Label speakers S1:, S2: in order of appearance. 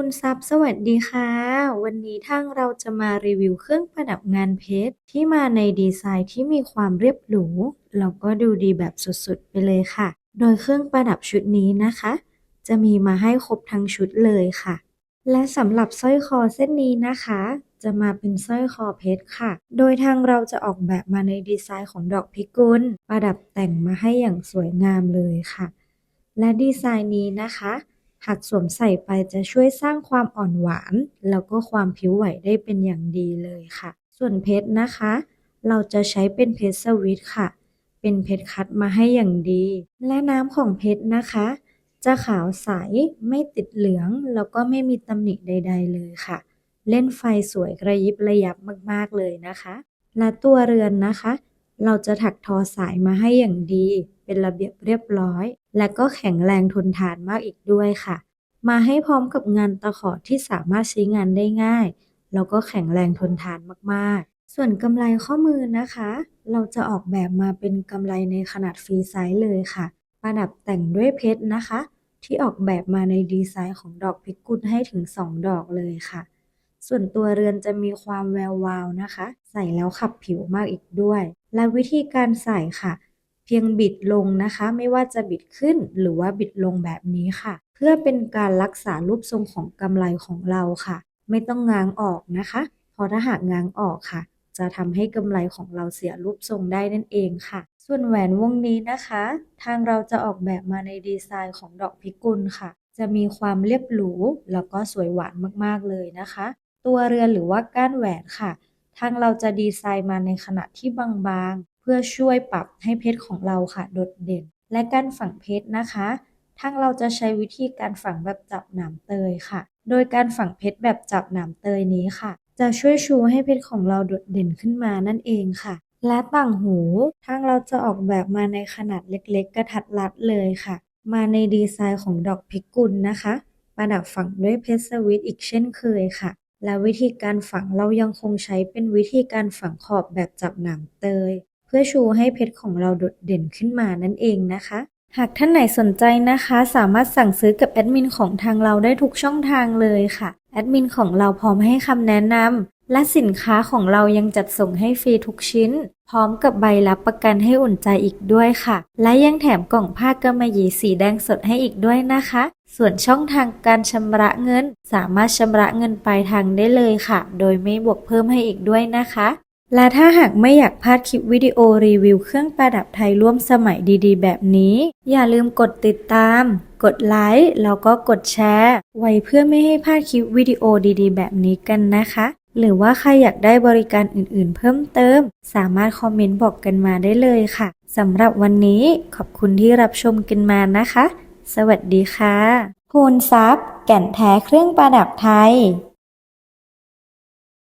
S1: คุณทรัพย์สวัสดีค่ะ วันนี้ทางเราจะมารีวิวเครื่องประดับงานเพชร ที่มาในดีไซน์ที่มีความเรียบหรูแล้วก็ดูดีแบบสุดๆ ไปเลยค่ะ โดยเครื่องประดับชุดนี้นะคะ จะมีมาให้ครบทั้งชุดเลยค่ะ และสำหรับสร้อยคอเส้นนี้นะคะ จะมาเป็นสร้อยคอเพชรค่ะ โดยทางเราจะออกแบบมาในดีไซน์ของดอกพิกุลประดับแต่งมาให้อย่างสวยงามเลยค่ะ และดีไซน์นี้นะคะ หากสวมใส่ไปจะช่วยสร้างความอ่อนหวาน แล้วก็ความผิวไหวได้เป็นอย่างดีเลยค่ะ ส่วนเพชรนะคะ เราจะใช้เป็นเพชรสวิตค่ะ เป็นเพชรคัดมาให้อย่างดี และน้ำของเพชรนะคะ จะขาวใสไม่ติดเหลือง แล้วก็ไม่มีตำหนิใด ๆ เลยค่ะ เล่นไฟสวยกระยิบระยับมากๆเลยนะคะ และตัวเรือนนะคะ เราจะถักทอสายมาให้อย่างดี เป็นระเบียบเรียบร้อย และก็แข็งแรงทนทานมากอีกด้วยค่ะ มาให้พร้อมกับงานตะขอที่สามารถใช้งานได้ง่าย แล้วก็แข็งแรงทนทานมากๆ ส่วนกำไรข้อมือนะคะ เราจะออกแบบมาเป็นกำไรในขนาดฟรีไซส์เลยค่ะ ประดับแต่งด้วยเพชรนะคะ ที่ออกแบบมาในดีไซน์ของดอกพิกุลให้ถึง 2 ดอกเลยค่ะ ส่วนตัวเรือนจะมีความแวววาวนะคะ ใส่แล้วขับผิวมากอีกด้วย และวิธีการใส่ค่ะ เพียงบิดลงนะคะ ไม่ว่าจะบิดขึ้นหรือว่าบิดลงแบบนี้ค่ะ เพื่อเป็นการรักษารูปทรงของกำไรของเราค่ะ ไม่ต้องง้างออกนะคะเพราะถ้าหากง้างออกค่ะ จะทำให้กำไรของเราเสียรูปทรงได้นั่นเองค่ะส่วนแหวนวงนี้นะคะ ทางเราจะออกแบบมาในดีไซน์ของดอกพิกุลค่ะ จะมีความเรียบหรู แล้วก็สวยหวานมากๆเลยนะคะ ตัวเรือนหรือว่าก้านแหวนค่ะ ทางเราจะดีไซน์มาในขนาดที่บางๆ เพื่อช่วยปรับให้เพชรของเราค่ะ โดดเด่น และการฝังเพชรนะคะทางเราจะใช้วิธีการฝังแบบจับหนามเตยค่ะ โดยการฝังเพชรแบบจับหนามเตยนี้ค่ะ จะช่วยชูให้เพชรของเราโดดเด่นขึ้นมานั่นเองค่ะ และต่างหูทางเราจะออกแบบมาในขนาดเล็กๆ กระทัดรัดเลยค่ะ มาในดีไซน์ของดอกพิกุลนะคะ ประดับฝังด้วยเพชรสวิตอีกเช่นเคยค่ะ และวิธีการฝังเรายังคงใช้เป็นวิธีการฝังขอบแบบจับหนามเตย เพื่อชูให้เพชรของเราโดดเด่นขึ้นมานั่นเองนะคะ หากท่านไหนสนใจนะคะ สามารถสั่งซื้อกับแอดมินของทางเราได้ทุกช่องทางเลยค่ะแอดมินของเราพร้อมให้คำแนะนำ และสินค้าของเรายังจัดส่งให้ฟรีทุกชิ้น พร้อมกับใบรับประกันให้อุ่นใจอีกด้วยค่ะ และยังแถมกล่องผ้ากำมะหยี่สีแดงสดให้อีกด้วยนะคะ ส่วนช่องทางการชำระเงิน สามารถชำระเงินปลายทางได้เลยค่ะ โดยไม่บวกเพิ่มให้อีกด้วยนะคะ และถ้าหากไม่อยากพลาดคลิปวิดีโอรีวิวเครื่องประดับไทยร่วมสมัยดีๆ แบบนี้ อย่าลืมกดติดตาม กดไลค์แล้วก็กดแชร์ ไว้เพื่อไม่ให้พลาดคลิปวิดีโอดีๆ แบบนี้กันนะคะ หรือว่าใครอยากได้บริการอื่นๆ เพิ่มเติม สามารถคอมเมนต์บอกกันมาได้เลยค่ะสำหรับวันนี้ขอบคุณที่รับชมกันมานะคะ สวัสดีค่ะ คูณทรัพย์ แก่นแท้เครื่องประดับไทย